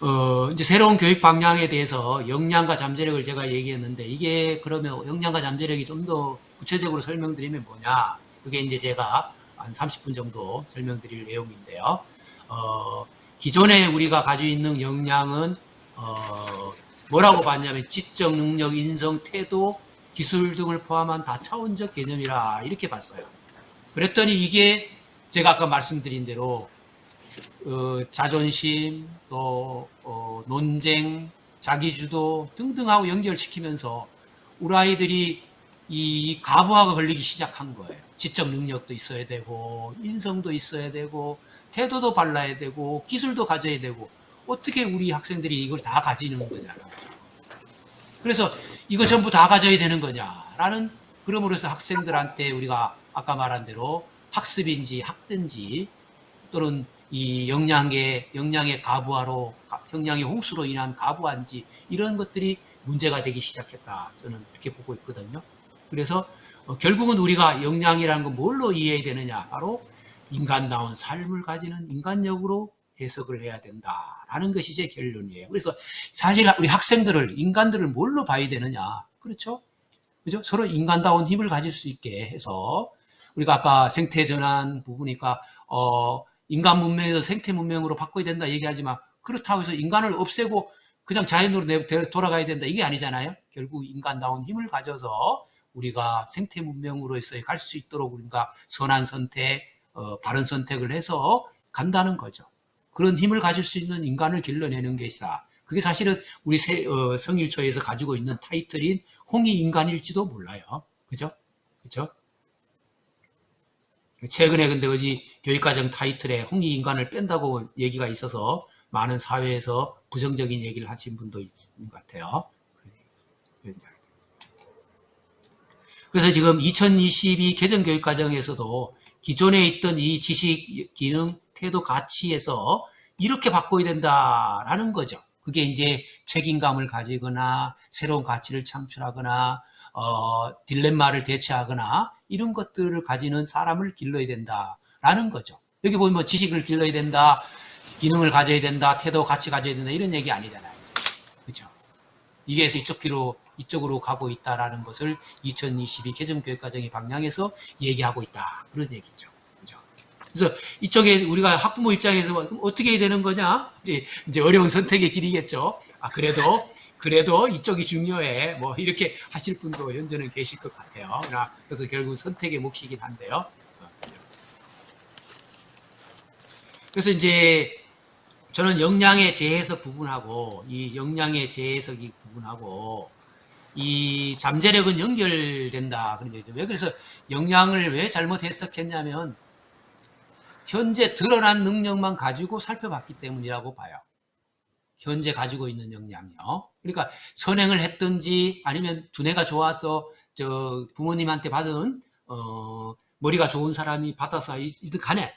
어, 이제 새로운 교육 방향에 대해서 역량과 잠재력을 제가 얘기했는데 이게 그러면 역량과 잠재력이 좀 더 구체적으로 설명드리면 뭐냐? 그게 이제 제가 한 30분 정도 설명드릴 내용인데요. 어, 기존에 우리가 가지고 있는 역량은 어, 뭐라고 봤냐면 지적 능력, 인성, 태도, 기술 등을 포함한 다차원적 개념이라 이렇게 봤어요. 그랬더니 이게 제가 아까 말씀드린 대로 어, 자존심, 또 어, 논쟁, 자기주도 등등하고 연결시키면서 우리 아이들이 이 가부화가 걸리기 시작한 거예요. 지적 능력도 있어야 되고 인성도 있어야 되고 태도도 발라야 되고 기술도 가져야 되고 어떻게 우리 학생들이 이걸 다 가지는 거잖아요. 그래서 이거 전부 다 가져야 되는 거냐라는 그럼으로써 학생들한테 우리가 아까 말한 대로 학습인지 학든지 또는 이 역량의 역량의 가부화로 역량의 홍수로 인한 가부화인지 이런 것들이 문제가 되기 시작했다. 저는 이렇게 보고 있거든요. 그래서 어, 결국은 우리가 역량이라는 건 뭘로 이해해야 되느냐? 바로 인간다운 삶을 가지는 인간력으로 해석을 해야 된다라는 것이 제 결론이에요. 그래서 사실 우리 학생들을 인간들을 뭘로 봐야 되느냐? 그렇죠? 그죠? 서로 인간다운 힘을 가질 수 있게 해서 우리가 아까 생태 전환 부분이니까 어 인간 문명에서 생태 문명으로 바꿔야 된다 얘기하지만 그렇다고 해서 인간을 없애고 그냥 자연으로 내- 돌아가야 된다 이게 아니잖아요. 결국 인간다운 힘을 가져서 우리가 생태 문명으로서 갈 수 있도록 우리가 선한 선택, 어, 바른 선택을 해서 간다는 거죠. 그런 힘을 가질 수 있는 인간을 길러내는 것이다. 그게 사실은 우리 세- 어, 성일초에서 가지고 있는 타이틀인 홍이 인간일지도 몰라요. 그죠? 그죠? 최근에 근데 어디 교육과정 타이틀에 홍이 인간을 뺀다고 얘기가 있어서 많은 사회에서 부정적인 얘기를 하신 분도 있는 것 같아요. 그래서 지금 2022 개정 교육 과정에서도 기존에 있던 이 지식, 기능, 태도, 가치에서 이렇게 바꿔야 된다라는 거죠. 그게 이제 책임감을 가지거나 새로운 가치를 창출하거나 어, 딜레마를 대처하거나 이런 것들을 가지는 사람을 길러야 된다라는 거죠. 여기 보면 뭐 지식을 길러야 된다, 기능을 가져야 된다, 태도, 가치 가져야 된다 이런 얘기 아니잖아요. 그렇죠? 이게 해서 이쪽 귀로 이쪽으로 가고 있다라는 것을 2022 개정 교육 과정의 방향에서 얘기하고 있다 그런 얘기죠. 그죠? 그래서 이쪽에 우리가 학부모 입장에서 그럼 어떻게 해야 되는 거냐? 이제 이제 어려운 선택의 길이겠죠. 아 그래도 그래도 이쪽이 중요해. 뭐 이렇게 하실 분도 현재는 계실 것 같아요. 그래서 결국 선택의 몫이긴 한데요. 그래서 이제 저는 역량의 재해석 부분하고 이 역량의 재해석이 부분하고 이 잠재력은 연결된다 그런 얘기죠. 왜 그래서 역량을 왜 잘못 해석했냐면 현재 드러난 능력만 가지고 살펴봤기 때문이라고 봐요. 현재 가지고 있는 역량이요. 그러니까 선행을 했든지 아니면 두뇌가 좋아서 저 부모님한테 받은 어 머리가 좋은 사람이 받아서 이든 간에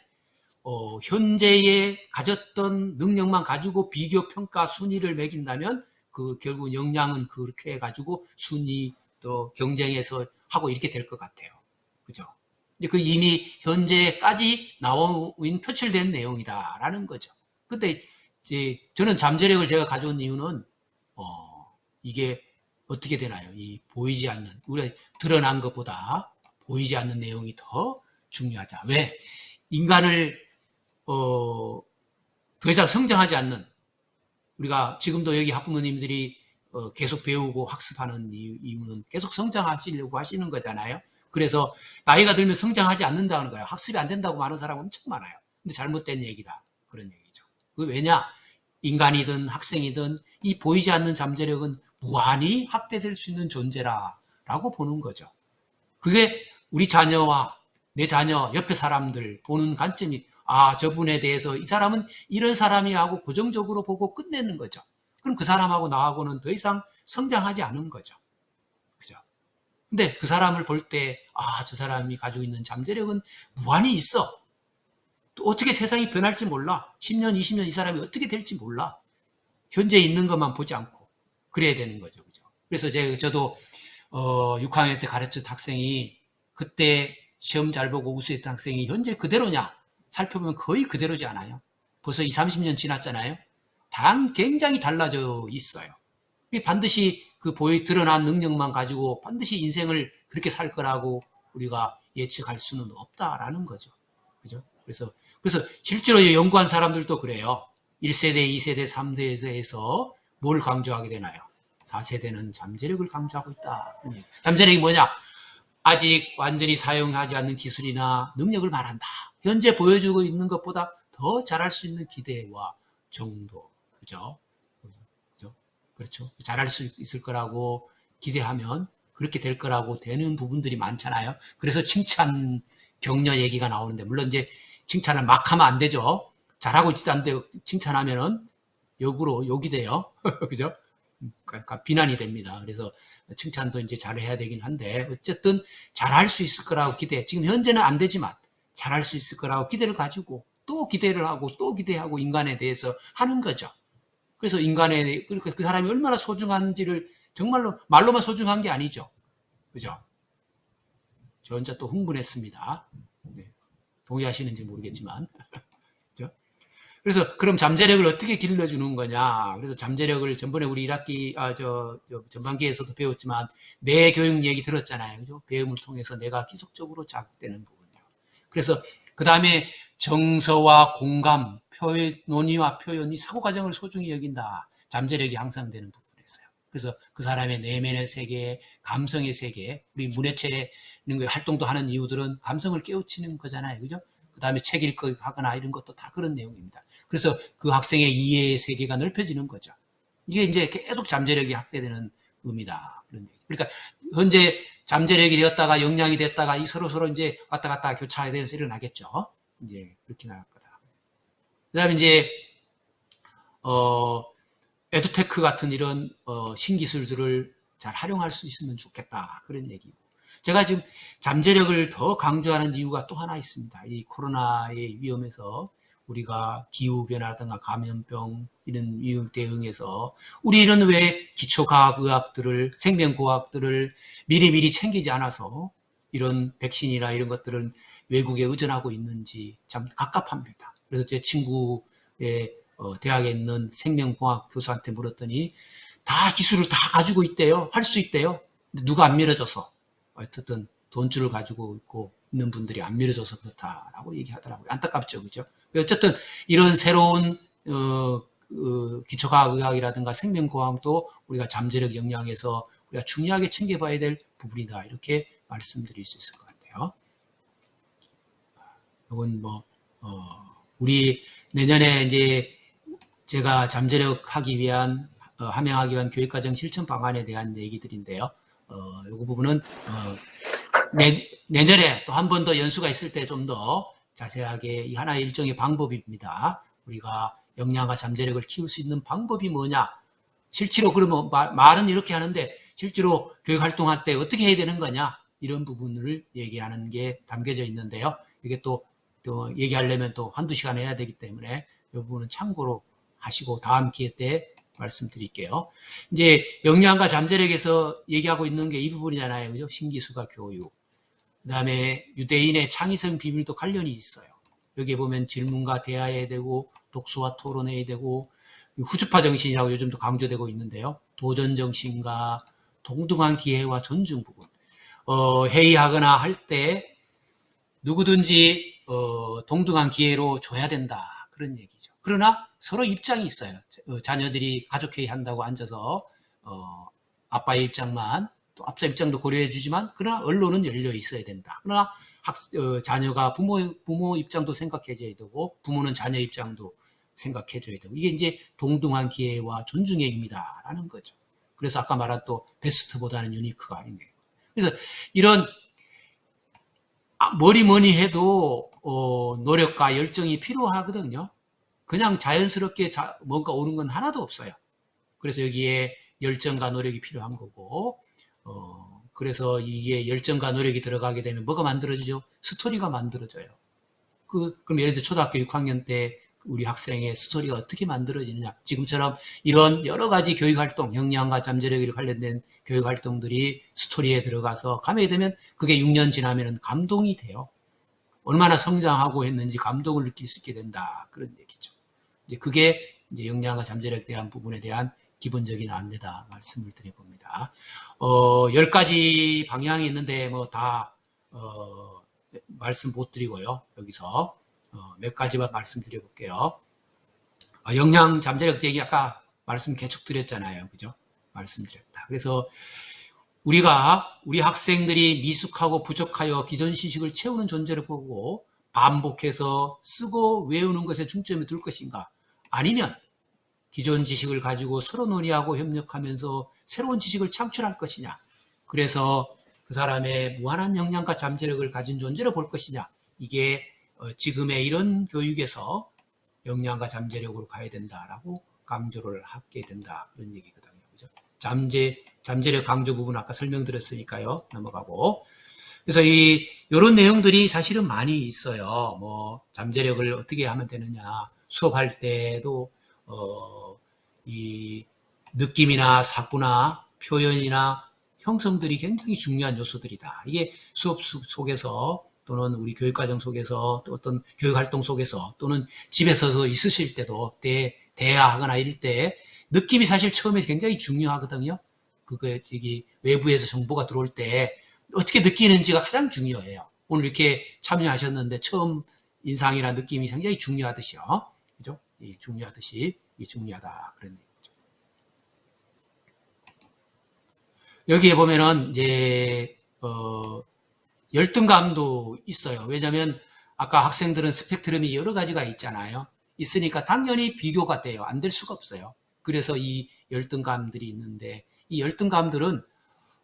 어, 현재에 가졌던 능력만 가지고 비교 평가 순위를 매긴다면 그 결국 역량은 그렇게 해가지고 순위 또 경쟁에서 하고 이렇게 될 것 같아요. 그죠? 이제 그 이미 현재까지 나온 표출된 내용이다라는 거죠. 근데 이제 저는 잠재력을 제가 가져온 이유는 어, 이게 어떻게 되나요? 이 보이지 않는 우리가 드러난 것보다 보이지 않는 내용이 더 중요하자. 왜? 인간을 어, 더 이상 성장하지 않는 우리가 지금도 여기 학부모님들이 어, 계속 배우고 학습하는 이유, 이유는 계속 성장하시려고 하시는 거잖아요. 그래서 나이가 들면 성장하지 않는다는 거예요. 학습이 안 된다고 말하는 사람 엄청 많아요. 근데 잘못된 얘기다. 그런 얘기죠. 그 왜냐? 인간이든 학생이든 이 보이지 않는 잠재력은 무한히 확대될 수 있는 존재라라고 보는 거죠. 그게 우리 자녀와 내 자녀, 옆에 사람들 보는 관점이 아, 저분에 대해서 이 사람은 이런 사람이 하고 고정적으로 보고 끝내는 거죠. 그럼 그 사람하고 나하고는 더 이상 성장하지 않은 거죠. 그죠? 근데 그 사람을 볼 때, 아, 저 사람이 가지고 있는 잠재력은 무한히 있어. 또 어떻게 세상이 변할지 몰라. 10년, 20년 이 사람이 어떻게 될지 몰라. 현재 있는 것만 보지 않고. 그래야 되는 거죠. 그죠? 그래서 제가, 저도, 어, 6학년 때 가르쳤던 학생이 그때 시험 잘 보고 우수했던 학생이 현재 그대로냐? 살펴보면 거의 그대로지 않아요. 벌써 2, 30년 지났잖아요. 단 굉장히 달라져 있어요. 반드시 그 보여 드러난 능력만 가지고 반드시 인생을 그렇게 살 거라고 우리가 예측할 수는 없다라는 거죠. 그죠? 그래서 그래서 실제로 연구한 사람들도 그래요. 1세대, 2세대, 3세대에서 뭘 강조하게 되나요? 4세대는 잠재력을 강조하고 있다. 잠재력이 뭐냐? 아직 완전히 사용하지 않는 기술이나 능력을 말한다. 현재 보여주고 있는 것보다 더 잘할 수 있는 기대와 정도. 그죠? 그죠? 그렇죠. 잘할 수 있을 거라고 기대하면 그렇게 될 거라고 되는 부분들이 많잖아요. 그래서 칭찬, 격려 얘기가 나오는데, 물론 이제 칭찬을 막 하면 안 되죠. 잘하고 있지도 않는데 칭찬하면은 역으로 욕이 돼요. 그죠? 그러니까 비난이 됩니다. 그래서 칭찬도 이제 잘해야 되긴 한데 어쨌든 잘할 수 있을 거라고 기대. 지금 현재는 안 되지만 잘할 수 있을 거라고 기대를 가지고 또 기대를 하고 또 기대하고 인간에 대해서 하는 거죠. 그래서 인간에 그러니까 그 사람이 얼마나 소중한지를 정말로 말로만 소중한 게 아니죠. 그죠? 저 혼자 또 흥분했습니다. 네. 동의하시는지 모르겠지만. 그죠? 그래서 그럼 잠재력을 어떻게 길러주는 거냐? 그래서 잠재력을 전번에 우리 1학기 아저 전반기에서도 배웠지만 내 교육 얘기 들었잖아요. 그죠? 배움을 통해서 내가 기속적으로 자극되는 부분이요. 그래서 그 다음에 정서와 공감, 표현, 논의와 표현이 사고 과정을 소중히 여긴다. 잠재력이 향상되는 부분에서요. 그래서 그 사람의 내면의 세계, 감성의 세계, 우리 문해체 이런 거 활동도 하는 이유들은 감성을 깨우치는 거잖아요. 그죠? 그 다음에 책 읽고 하거나 이런 것도 다 그런 내용입니다. 그래서 그 학생의 이해의 세계가 넓혀지는 거죠. 이게 이제 계속 잠재력이 확대되는 의미다. 그런 얘기. 그러니까 현재 잠재력이 되었다가 역량이 됐다가 이 서로 서로 이제 왔다 갔다 교차에 대해서 일어나겠죠. 이제 그렇게 나갈 거다. 그 다음에 이제 어 에듀테크 같은 이런 어, 신기술들을 잘 활용할 수 있으면 좋겠다 그런 얘기고 제가 지금 잠재력을 더 강조하는 이유가 또 하나 있습니다. 이 코로나의 위험에서 우리가 기후변화든가 감염병 이런 위험 대응에서 우리는 왜 기초과학의학들을 생명과학들을 미리미리 챙기지 않아서 이런 백신이나 이런 것들은 외국에 의존하고 있는지 참 갑갑합니다. 그래서 제 친구의 어, 대학에 있는 생명공학 교수한테 물었더니 다 기술을 다 가지고 있대요. 할 수 있대요. 누가 안 밀어줘서 어쨌든 돈줄을 가지고 있고 있는 분들이 안 밀어줘서 그렇다라고 얘기하더라고요. 안타깝죠, 그죠? 어쨌든 이런 새로운 어, 어, 기초과학의학이라든가 생명공학도 우리가 잠재력 영향에서 우리가 중요하게 챙겨봐야 될 부분이다. 이렇게 말씀드릴 수 있을 것 같아요. 이건 뭐 어, 우리 내년에 이제 제가 잠재력 하기 위한 어, 함양하기 위한 교육과정 실천 방안에 대한 얘기들인데요. 어, 이 부분은 어, 내, 내년에 또 한 번 더 연수가 있을 때 좀 더 자세하게 이 하나의 일종의 방법입니다. 우리가 역량과 잠재력을 키울 수 있는 방법이 뭐냐? 실제로 그러면 말, 말은 이렇게 하는데 실제로 교육 활동할 때 어떻게 해야 되는 거냐? 이런 부분을 얘기하는 게 담겨져 있는데요. 이게 또, 또 얘기하려면 또 한두 시간 해야 되기 때문에 이 부분은 참고로 하시고 다음 기회 때 말씀드릴게요. 이제 역량과 잠재력에서 얘기하고 있는 게 이 부분이잖아요. 그죠? 신기술과 교육. 그 다음에 유대인의 창의성 비밀도 관련이 있어요. 여기 보면 질문과 대화해야 되고, 독서와 토론해야 되고, 후주파 정신이라고 요즘도 강조되고 있는데요. 도전 정신과 동등한 기회와 존중 부분. 어, 회의하거나 할 때 누구든지 어, 동등한 기회로 줘야 된다. 그런 얘기죠. 그러나 서로 입장이 있어요. 어, 자녀들이 가족회의 한다고 앉아서 어, 아빠의 입장만 또 앞서 입장도 고려해 주지만 그러나 언론은 열려 있어야 된다. 그러나 학, 어, 자녀가 부모 부모 입장도 생각해 줘야 되고 부모는 자녀 입장도 생각해 줘야 되고 이게 이제 동등한 기회와 존중의 의미다라는 거죠. 그래서 아까 말한 또 베스트보다는 유니크가 거예요. 그래서 이런 아, 뭐니 뭐니 해도 어, 노력과 열정이 필요하거든요. 그냥 자연스럽게 자, 뭔가 오는 건 하나도 없어요. 그래서 여기에 열정과 노력이 필요한 거고, 어, 그래서 이게 열정과 노력이 들어가게 되면 뭐가 만들어지죠? 스토리가 만들어져요. 그, 그럼 예를 들어 초등학교 6학년 때 우리 학생의 스토리가 어떻게 만들어지느냐. 지금처럼 이런 여러 가지 교육 활동, 역량과 잠재력에 관련된 교육 활동들이 스토리에 들어가서 가게 되면 그게 6년 지나면 감동이 돼요. 얼마나 성장하고 했는지 감동을 느낄 수 있게 된다. 그런 얘기죠. 이제 그게 이제 역량과 잠재력에 대한 부분에 대한 기본적인 안내다 말씀을 드려봅니다. 어, 10가지 방향이 있는데 뭐다 어, 말씀 못 드리고요. 여기서 어, 몇 가지만 말씀드려 볼게요. 아, 역량 잠재력 제기 아까 말씀 계속 드렸잖아요. 그죠? 말씀드렸다. 그래서 우리가 우리 학생들이 미숙하고 부족하여 기존 지식을 채우는 존재를 보고 반복해서 쓰고 외우는 것에 중점을 둘 것인가? 아니면 기존 지식을 가지고 서로 논의하고 협력하면서 새로운 지식을 창출할 것이냐? 그래서 그 사람의 무한한 역량과 잠재력을 가진 존재로 볼 것이냐? 이게 어, 지금의 이런 교육에서 역량과 잠재력으로 가야 된다라고 강조를 하게 된다 그런 얘기거든요. 그죠? 잠재 잠재력 강조 부분 아까 설명드렸으니까요. 넘어가고 그래서 이 이런 내용들이 사실은 많이 있어요. 뭐 잠재력을 어떻게 하면 되느냐 수업할 때도 어, 이 느낌이나 사고나 표현이나 형성들이 굉장히 중요한 요소들이다. 이게 수업 수- 속에서 또는 우리 교육과정 속에서 또 어떤 교육활동 속에서 또는 집에서도 있으실 때도 대, 대화하거나 이럴 때 느낌이 사실 처음에 굉장히 중요하거든요. 그거 저기 외부에서 정보가 들어올 때 어떻게 느끼는지가 가장 중요해요. 오늘 이렇게 참여하셨는데 처음 인상이나 느낌이 굉장히 중요하듯이요. 그죠? 이 중요하듯이 이 중요하다 그런 얘기죠. 여기에 보면은 이제 어 열등감도 있어요. 왜냐하면 아까 학생들은 스펙트럼이 여러 가지가 있잖아요. 있으니까 당연히 비교가 돼요. 안 될 수가 없어요. 그래서 이 열등감들이 있는데 이 열등감들은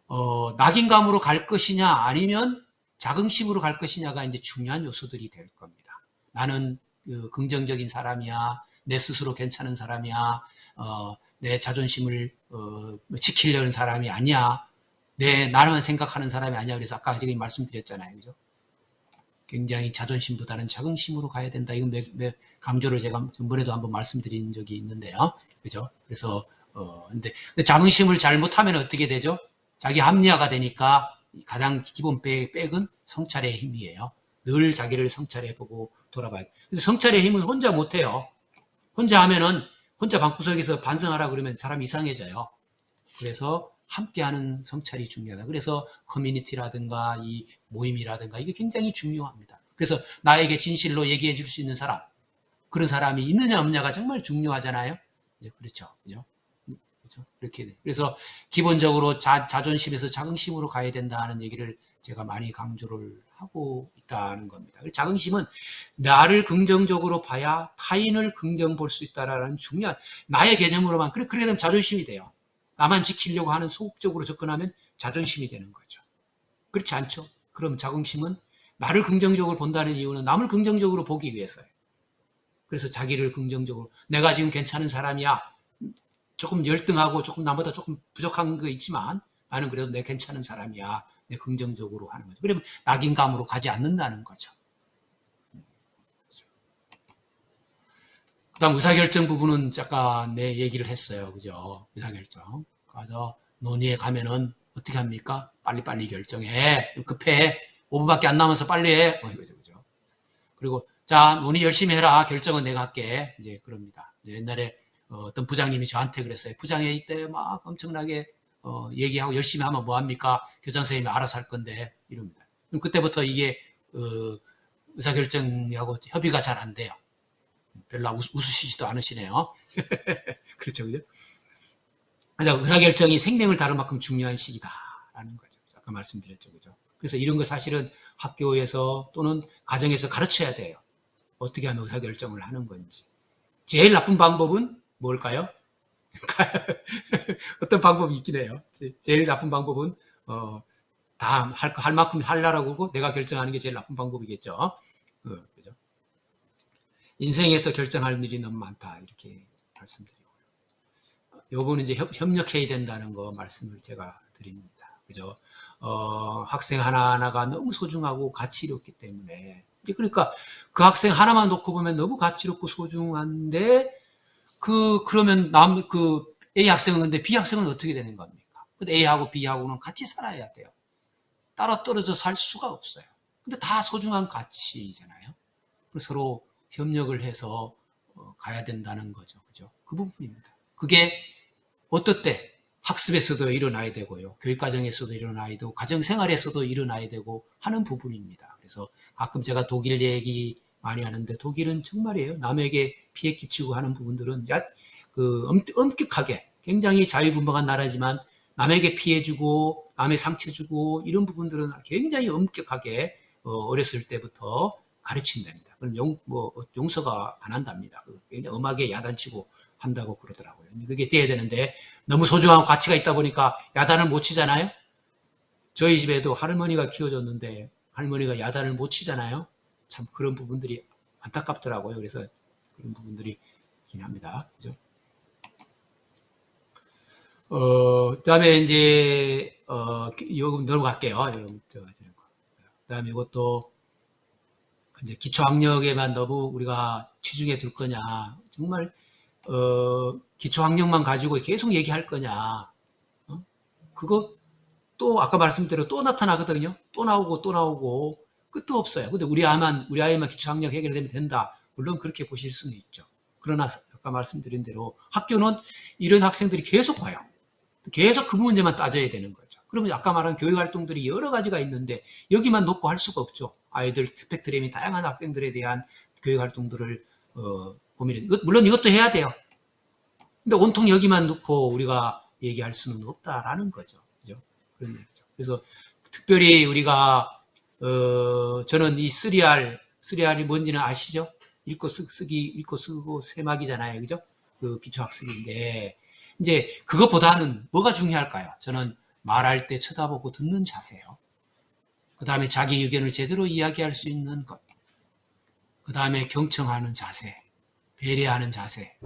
어, 낙인감으로 갈 것이냐 아니면 자긍심으로 갈 것이냐가 이제 중요한 요소들이 될 겁니다. 나는 그 긍정적인 사람이야, 내 스스로 괜찮은 사람이야, 어, 내 자존심을 어, 지키려는 사람이 아니야, 내 나만 생각하는 사람이 아니야. 그래서 아까 제가 말씀드렸잖아요, 그죠? 굉장히 자존심보다는 자긍심으로 가야 된다. 이건 매, 매 강조를 제가 전번에도 한번 말씀드린 적이 있는데요, 그죠? 그래서 어, 근데, 근데 자긍심을 잘못하면 어떻게 되죠? 자기 합리화가 되니까 가장 기본 백, 백은 성찰의 힘이에요. 늘 자기를 성찰해보고 돌아봐야 돼. 근데 성찰의 힘은 혼자 못해요. 혼자 하면은 혼자 방구석에서 반성하라 그러면 사람 이상해져요. 그래서 함께하는 성찰이 중요하다. 그래서 커뮤니티라든가 이 모임이라든가 이게 굉장히 중요합니다. 그래서 나에게 진실로 얘기해 줄 수 있는 사람, 그런 사람이 있느냐 없느냐가 정말 중요하잖아요. 이제 그렇죠. 그죠? 그렇죠? 이렇게 돼. 그래서 기본적으로 자, 자존심에서 자긍심으로 가야 된다는 얘기를 제가 많이 강조를 하고 있다는 겁니다. 자긍심은 나를 긍정적으로 봐야 타인을 긍정 볼 수 있다라는 중요한 나의 개념으로만 그래 그렇게 되면 자존심이 돼요. 나만 지키려고 하는 소극적으로 접근하면 자존심이 되는 거죠. 그렇지 않죠? 그럼 자긍심은 나를 긍정적으로 본다는 이유는 남을 긍정적으로 보기 위해서예요. 그래서 자기를 긍정적으로 내가 지금 괜찮은 사람이야. 조금 열등하고 조금 나보다 조금 부족한 거 있지만 나는 그래도 내 괜찮은 사람이야. 내 긍정적으로 하는 거죠. 그러면 낙인감으로 가지 않는다는 거죠. 그 다음 의사결정 부분은 잠깐 내 얘기를 했어요. 그죠? 의사결정. 가서 논의에 가면은 어떻게 합니까? 빨리빨리 결정해. 급해. 5분밖에 안 남아서 빨리 해. 뭐 이거죠. 그죠? 그리고 자, 논의 열심히 해라. 결정은 내가 할게. 이제 그럽니다. 옛날에 어, 떤 부장님이 저한테 그랬어요. 부장회의 때막 엄청나게 어, 얘기하고 열심히 하면 뭐 합니까? 교장 선생님이 알아서 할 건데 이럽니다. 그럼 그때부터 이게 어, 의사결정하고 협의가 잘 안 돼요. 별로 웃, 웃으시지도 않으시네요. 그렇죠, 그죠? 그래서 의사결정이 생명을 다룰 만큼 중요한 시기다라는 거죠. 아까 말씀드렸죠, 그죠? 그래서 이런 거 사실은 학교에서 또는 가정에서 가르쳐야 돼요. 어떻게 하면 의사결정을 하는 건지. 제일 나쁜 방법은 뭘까요? 어떤 방법이 있긴 해요. 제- 제일 나쁜 방법은 어, 다할 할 만큼 할라라고 하고 내가 결정하는 게 제일 나쁜 방법이겠죠. 어, 그죠? 인생에서 결정할 일이 너무 많다 이렇게 말씀드리고요. 요거는 이제 협, 협력해야 된다는 거 말씀을 제가 드립니다. 그죠? 어, 학생 하나하나가 너무 소중하고 가치롭기 때문에 그러니까 그 학생 하나만 놓고 보면 너무 가치롭고 소중한데 그 그러면 남 그 A 학생은 근데 B 학생은 어떻게 되는 겁니까? 근데 A하고 B하고는 같이 살아야 돼요. 따로 떨어져 살 수가 없어요. 근데 다 소중한 가치잖아요. 서로 협력을 해서 어, 가야 된다는 거죠. 그죠? 그 부분입니다. 그게 어떻대? 학습에서도 일어나야 되고요. 교육과정에서도 일어나야 되고, 가정생활에서도 일어나야 되고 하는 부분입니다. 그래서 가끔 제가 독일 얘기 많이 하는데 독일은 정말이에요. 남에게 피해 끼치고 하는 부분들은 야, 그 엄, 엄격하게 굉장히 자유분방한 나라지만 남에게 피해 주고 남의 상처 주고 이런 부분들은 굉장히 엄격하게 어, 어렸을 때부터 가르친답니다. 그럼 용, 뭐, 용서가 안 한답니다. 굉장히 엄하게 야단치고 한다고 그러더라고요. 그게 돼야 되는데 너무 소중한 가치가 있다 보니까 야단을 못 치잖아요. 저희 집에도 할머니가 키워줬는데 할머니가 야단을 못 치잖아요. 참 그런 부분들이 안타깝더라고요. 그래서 그런 부분들이 있긴 합니다. 그죠? 어, 그 다음에 이제, 어, 요금 넘어갈게요. 여러분, 저, 저, 그 다음에 이것도 이제 기초학력에만 너무 우리가 치중해 둘 거냐. 정말, 어, 기초학력만 가지고 계속 얘기할 거냐. 어? 그거 또 아까 말씀대로 또 나타나거든요. 또 나오고 또 나오고 끝도 없어요. 근데 우리 아이만, 우리 아이만 기초학력 해결되면 된다. 물론 그렇게 보실 수는 있죠. 그러나 아까 말씀드린 대로 학교는 이런 학생들이 계속 와요. 계속 그 문제만 따져야 되는 거죠. 그러면 아까 말한 교육 활동들이 여러 가지가 있는데 여기만 놓고 할 수가 없죠. 아이들 스펙트럼이 다양한 학생들에 대한 교육 활동들을 어, 고민해. 물론 이것도 해야 돼요. 근데 온통 여기만 놓고 우리가 얘기할 수는 없다라는 거죠. 그죠? 그런 얘기죠. 그래서 특별히 우리가 어, 저는 이 3R, 3R이 뭔지는 아시죠? 읽고 쓰, 쓰기, 읽고 쓰고 세막이잖아요. 그죠? 그 기초학습인데 이제 그것보다는 뭐가 중요할까요? 저는 말할 때 쳐다보고 듣는 자세요. 그 다음에 자기 의견을 제대로 이야기할 수 있는 것. 그 다음에 경청하는 자세, 배려하는 자세,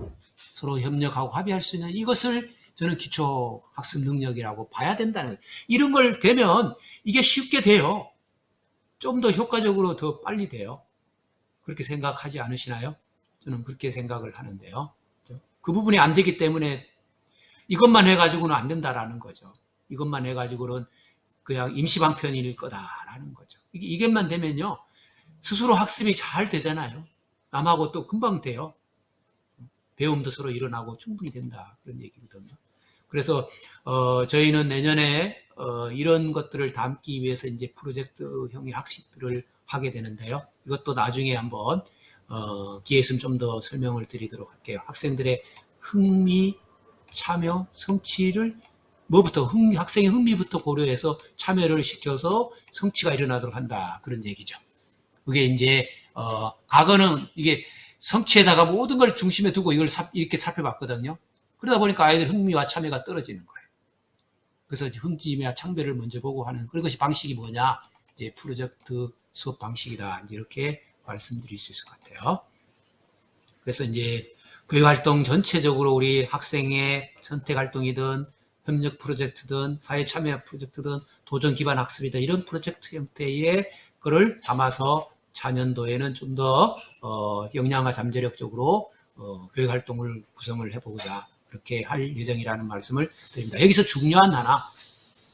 서로 협력하고 합의할 수 있는 이것을 저는 기초 학습 능력이라고 봐야 된다는. 이런 걸 되면 이게 쉽게 돼요. 좀 더 효과적으로 더 빨리 돼요. 그렇게 생각하지 않으시나요? 저는 그렇게 생각을 하는데요. 그 부분이 안 되기 때문에 이것만 해가지고는 안 된다라는 거죠. 이것만 해가지고는 그냥 임시방편일 거다라는 거죠. 이게, 이게만 되면요. 스스로 학습이 잘 되잖아요. 남하고 또 금방 돼요. 배움도 서로 일어나고 충분히 된다. 그런 얘기거든요. 그래서, 어, 저희는 내년에, 어, 이런 것들을 담기 위해서 이제 프로젝트형의 학습들을 하게 되는데요. 이것도 나중에 한번, 어, 기회 있으면 좀 더 설명을 드리도록 할게요. 학생들의 흥미, 참여, 성취를 뭐부터 흥, 학생의 흥미부터 고려해서 참여를 시켜서 성취가 일어나도록 한다 그런 얘기죠. 그게 이제 어, 과거는 이게 성취에다가 모든 걸 중심에 두고 이걸 사, 이렇게 살펴봤거든요. 그러다 보니까 아이들 흥미와 참여가 떨어지는 거예요. 그래서 흥지와 창배를 먼저 보고 하는 그런 것이 방식이 뭐냐? 이제 프로젝트 수업 방식이다. 이제 이렇게 말씀드릴 수 있을 것 같아요. 그래서 이제 교육활동 전체적으로 우리 학생의 선택활동이든 협력 프로젝트든 사회 참여 프로젝트든 도전 기반 학습이든 이런 프로젝트 형태의 거를 담아서 자년도에는 좀더 어, 역량과 잠재력적으로 어, 교육활동을 구성을 해보고자 그렇게 할 예정이라는 말씀을 드립니다. 여기서 중요한 하나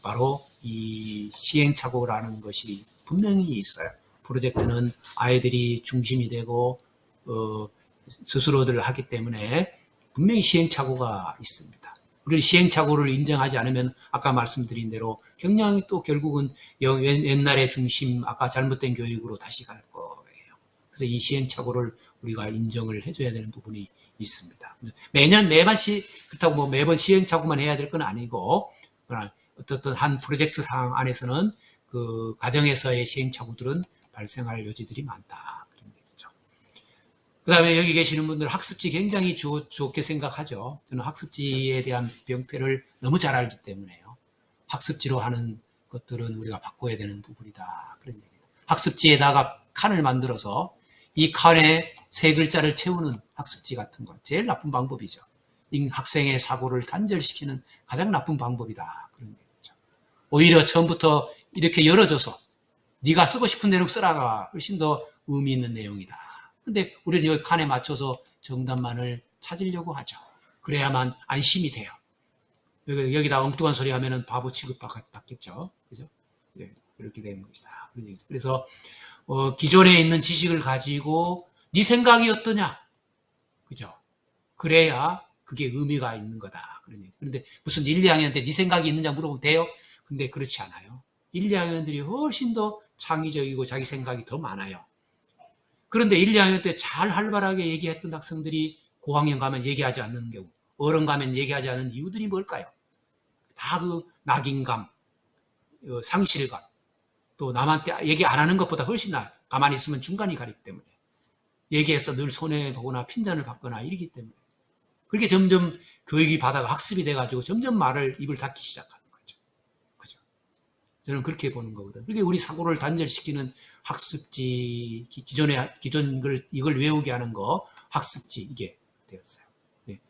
바로 이 시행착오라는 것이 분명히 있어요. 프로젝트는 아이들이 중심이 되고 어, 스스로들 하기 때문에 분명히 시행착오가 있습니다. 우리 시행착오를 인정하지 않으면 아까 말씀드린 대로 경량이 또 결국은 옛날의 중심, 아까 잘못된 교육으로 다시 갈 거예요. 그래서 이 시행착오를 우리가 인정을 해줘야 되는 부분이 있습니다. 매년 매번 시 그렇다고 뭐 매번 시행착오만 해야 될 건 아니고 그러나 어떻든 한 프로젝트 상황 안에서는 그 과정에서의 시행착오들은 발생할 여지들이 많다. 그 다음에 여기 계시는 분들 학습지 굉장히 주, 좋게 생각하죠. 저는 학습지에 대한 병폐를 너무 잘 알기 때문에요. 학습지로 하는 것들은 우리가 바꿔야 되는 부분이다. 그런 얘기입니다. 학습지에다가 칸을 만들어서 이 칸에 세 글자를 채우는 학습지 같은 것. 제일 나쁜 방법이죠. 학생의 사고를 단절시키는 가장 나쁜 방법이다. 그런 얘기죠. 오히려 처음부터 이렇게 열어줘서 네가 쓰고 싶은 대로 쓰라가 훨씬 더 의미 있는 내용이다. 근데 우리는 여기 칸에 맞춰서 정답만을 찾으려고 하죠. 그래야만 안심이 돼요. 여기다 엉뚱한 소리 하면은 바보 취급받겠죠. 그죠? 네, 그렇게 되는 것이다. 그래서 어, 기존에 있는 지식을 가지고 네 생각이 어떠냐? 그죠? 그래야 그게 의미가 있는 거다. 그런데 무슨 1, 2학년한테 네 생각이 있느냐 물어보면 돼요? 근데 그렇지 않아요. 1, 2학년들이 훨씬 더 창의적이고 자기 생각이 더 많아요. 그런데 1, 2학년 때 잘 활발하게 얘기했던 학생들이 고학년 가면 얘기하지 않는 경우, 어른 가면 얘기하지 않는 이유들이 뭘까요? 다 그 낙인감, 어, 상실감, 또 남한테 얘기 안 하는 것보다 훨씬 나. 가만히 있으면 중간이 가리기 때문에. 얘기해서 늘 손해보거나 핀잔을 받거나 이러기 때문에. 그렇게 점점 교육이 받아가 학습이 돼가지고 점점 말을 입을 닫기 시작하는 거죠. 그죠? 저는 그렇게 보는 거거든. 그게 우리 사고를 단절시키는 학습지, 기- 기존에, 기존 걸, 이걸 외우게 하는 거, 학습지, 이게 되었어요. 네.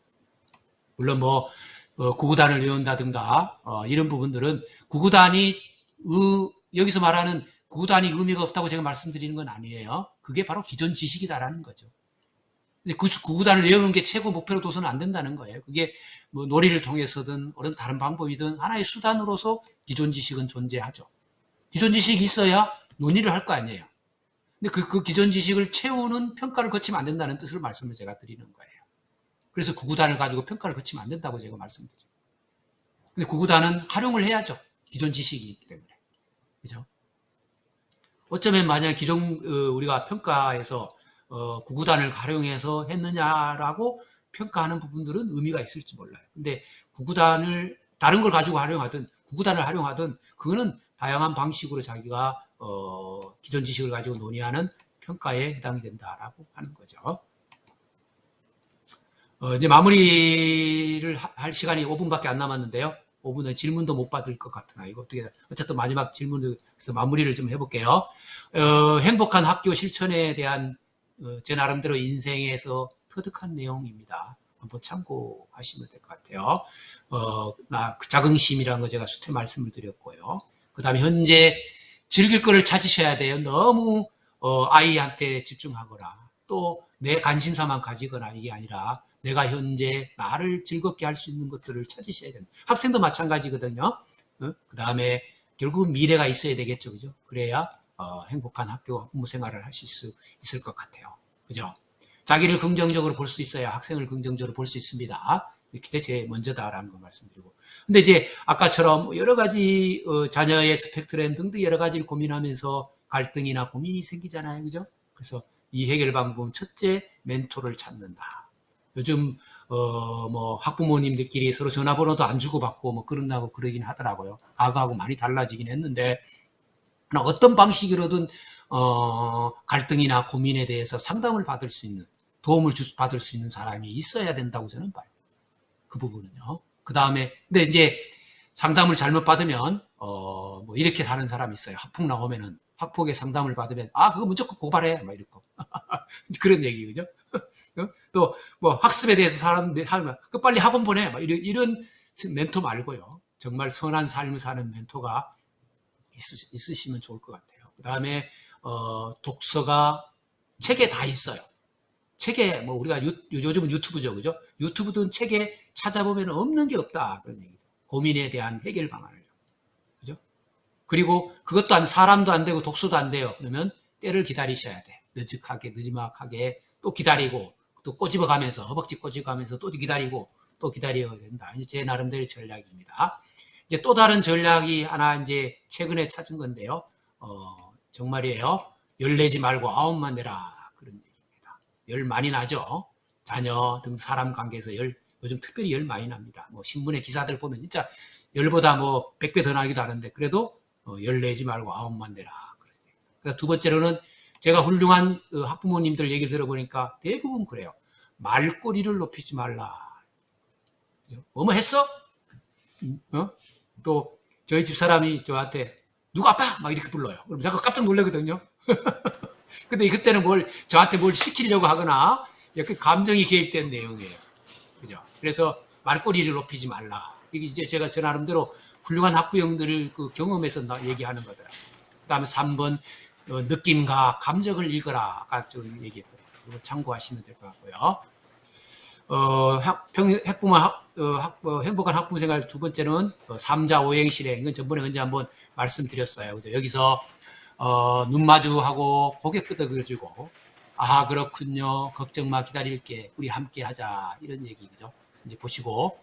물론 뭐, 어, 구구단을 외운다든가, 어, 이런 부분들은 구구단이, 의- 여기서 말하는 구구단이 의미가 없다고 제가 말씀드리는 건 아니에요. 그게 바로 기존 지식이다라는 거죠. 근데 구, 구구단을 외우는 게 최고 목표로 둬서는 안 된다는 거예요. 그게 뭐 놀이를 통해서든 어떤 다른 방법이든 하나의 수단으로서 기존 지식은 존재하죠. 기존 지식이 있어야 논의를 할 거 아니에요. 근데 그, 그 기존 지식을 채우는 평가를 거치면 안 된다는 뜻으로 말씀을 제가 드리는 거예요. 그래서 구구단을 가지고 평가를 거치면 안 된다고 제가 말씀드려요. 근데 구구단은 활용을 해야죠. 기존 지식이 있기 때문에. 그죠? 어쩌면 만약 기존 어, 우리가 평가에서 어, 구구단을 활용해서 했느냐라고 평가하는 부분들은 의미가 있을지 몰라요. 근데 구구단을 다른 걸 가지고 활용하든 구구단을 활용하든 그거는 다양한 방식으로 자기가 어, 기존 지식을 가지고 논의하는 평가에 해당이 된다라고 하는 거죠. 어, 이제 마무리를 하- 할 시간이 5분밖에 안 남았는데요. 5분에 질문도 못 받을 것 같으나 이거 어떻게 어쨌든 마지막 질문에서 마무리를 좀 해볼게요. 어, 행복한 학교 실천에 대한 어, 제 나름대로 인생에서 터득한 내용입니다. 한번 참고하시면 될 것 같아요. 어, 나 자긍심이라는 거 제가 수태 말씀을 드렸고요. 그 다음에 현재 즐길 거를 찾으셔야 돼요. 너무 어, 아이한테 집중하거나 또 내 관심사만 가지거나 이게 아니라 내가 현재 나를 즐겁게 할 수 있는 것들을 찾으셔야 된다. 학생도 마찬가지거든요. 그 다음에 결국은 미래가 있어야 되겠죠. 그죠? 그래야 어, 행복한 학교 학부모 생활을 하실 수 있을 것 같아요. 그죠? 자기를 긍정적으로 볼 수 있어야 학생을 긍정적으로 볼 수 있습니다. 이게 제일 먼저다라는 거 말씀드리고. 근데 이제 아까처럼 여러 가지 어, 자녀의 스펙트럼 등등 여러 가지를 고민하면서 갈등이나 고민이 생기잖아요. 그죠? 그래서 이 해결 방법은 첫째 멘토를 찾는다. 요즘 어 뭐 학부모님들끼리 서로 전화번호도 안 주고받고 뭐 그런다고 그러긴 하더라고요. 과거하고 많이 달라지긴 했는데 어떤 방식으로든 어 갈등이나 고민에 대해서 상담을 받을 수 있는 도움을 주, 받을 수 있는 사람이 있어야 된다고 저는 봐요. 그 부분은요. 그 다음에 근데 이제 상담을 잘못 받으면 어 뭐 이렇게 사는 사람이 있어요. 학폭 나오면은 학폭의 상담을 받으면 아 그거 무조건 고발해 막 이러고 그런 얘기 그죠? 또 뭐 학습에 대해서 사람들이 하면 그 빨리 학원 보내 막 이런 이런 멘토 말고요. 정말 선한 삶을 사는 멘토가 있으, 있으 시면 좋을 것 같아요. 그 다음에 어, 독서가 책에 다 있어요. 책에 뭐 우리가 유, 요즘은 유튜브죠, 그죠? 유튜브든 책에 찾아보면 없는 게 없다 그런 얘기죠. 고민에 대한 해결 방안을? 그리고 그것도 안 사람도 안 되고 독서도 안 돼요. 그러면 때를 기다리셔야 돼. 늦직하게 늦지막하게 또 기다리고 또 꼬집어 가면서 허벅지 꼬집어 가면서 또 기다리고 또 기다려야 된다. 이제 제 나름대로 전략입니다. 이제 또 다른 전략이 하나 이제 최근에 찾은 건데요. 어, 정말이에요. 열 내지 말고 아홉만 내라. 그런 얘기입니다. 열 많이 나죠. 자녀 등 사람 관계에서 열, 요즘 특별히 열 많이 납니다. 뭐 신문에 기사들 보면 진짜 열보다 뭐 100배 더 나기도 하는데 그래도 어, 열 내지 말고 아홉만 내라. 그러니까 두 번째로는 제가 훌륭한 어, 학부모님들 얘기를 들어보니까 대부분 그래요. 말꼬리를 높이지 말라. 뭐뭐 했어? 음, 어? 또 저희 집 사람이 저한테 누구 아빠? 막 이렇게 불러요. 그럼 제가 깜짝 놀라거든요. 근데 그때는 뭘 저한테 뭘 시키려고 하거나 이렇게 감정이 개입된 내용이에요. 그죠? 그래서 말꼬리를 높이지 말라. 이게 이제 제가 저 나름대로 훌륭한 학부형들을 그 경험해서 나 얘기하는 거더라. 그 다음에 3번 어, 느낌과 감정을 읽어라. 아까 저 얘기했던 거 참고하시면 될 것 같고요. 어, 학, 평, 학부모 학, 어, 학, 어, 행복한 학부모 생활 두 번째는 어, 삼자 오행 실행. 이건 전번에 언제 한번 말씀드렸어요. 그죠? 여기서 어, 눈 마주하고 고개 끄덕여주고 아 그렇군요. 걱정 마 기다릴게. 우리 함께 하자 이런 얘기죠. 이제 보시고 어,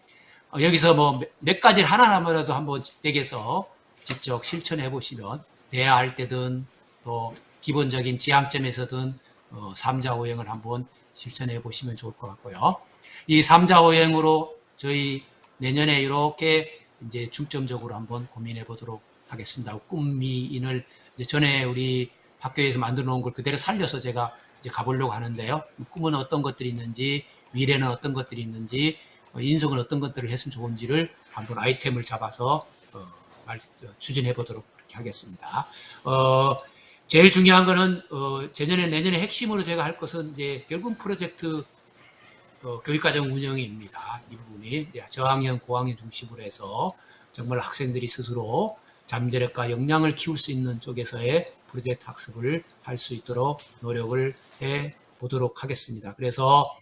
여기서 뭐 몇 가지를 하나하나라도 한번 댁에서 직접 실천해 보시면 대화할 때든 또 기본적인 지향점에서든 어, 삼자오행을 한번 실천해 보시면 좋을 것 같고요. 이 삼자오행으로 저희 내년에 이렇게 이제 중점적으로 한번 고민해 보도록 하겠습니다. 꿈미인을 전에 우리 학교에서 만들어 놓은 걸 그대로 살려서 제가 이제 가보려고 하는데요. 꿈은 어떤 것들이 있는지, 미래는 어떤 것들이 있는지, 어, 인성은 어떤 것들을 했으면 좋은지를 한번 아이템을 잡아서 어, 추진해 보도록 하겠습니다. 어, 제일 중요한 거는 어, 재년에 내년에 핵심으로 제가 할 것은 이제 결국 프로젝트 어, 교육과정 운영입니다. 이 부분이 이제 저학년, 고학년 중심으로 해서 정말 학생들이 스스로 잠재력과 역량을 키울 수 있는 쪽에서의 프로젝트 학습을 할 수 있도록 노력을 해 보도록 하겠습니다. 그래서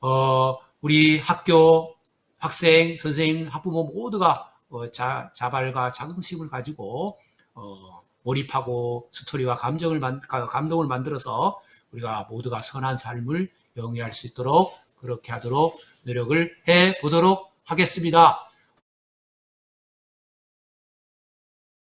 어, 우리 학교 학생, 선생님, 학부모 모두가 어, 자, 자발과 자긍심을 가지고 어, 몰입하고 스토리와 감정을 만, 가- 감동을 만들어서 우리가 모두가 선한 삶을 영위할 수 있도록 그렇게 하도록 노력을 해 보도록 하겠습니다.